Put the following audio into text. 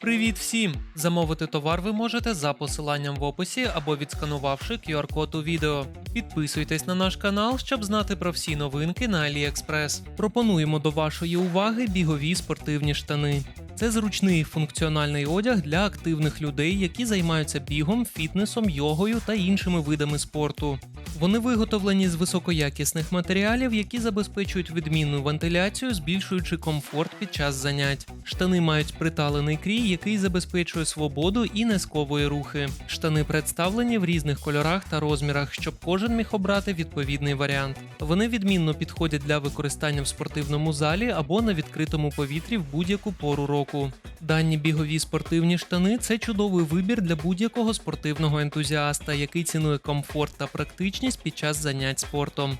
Привіт всім! Замовити товар ви можете за посиланням в описі або відсканувавши QR-код у відео. Підписуйтесь на наш канал, щоб знати про всі новинки на AliExpress. Пропонуємо до вашої уваги бігові спортивні штани. Це зручний функціональний одяг для активних людей, які займаються бігом, фітнесом, йогою та іншими видами спорту. Вони виготовлені з високоякісних матеріалів, які забезпечують відмінну вентиляцію, збільшуючи комфорт під час занять. Штани мають приталений крій, який забезпечує свободу і не сковує рухи. Штани представлені в різних кольорах та розмірах, щоб кожен міг обрати відповідний варіант. Вони відмінно підходять для використання в спортивному залі або на відкритому повітрі в будь-яку пору року. Дані бігові спортивні штани це чудовий вибір для будь-якого спортивного ентузіаста, який цінує комфорт та практичність під час занять спортом.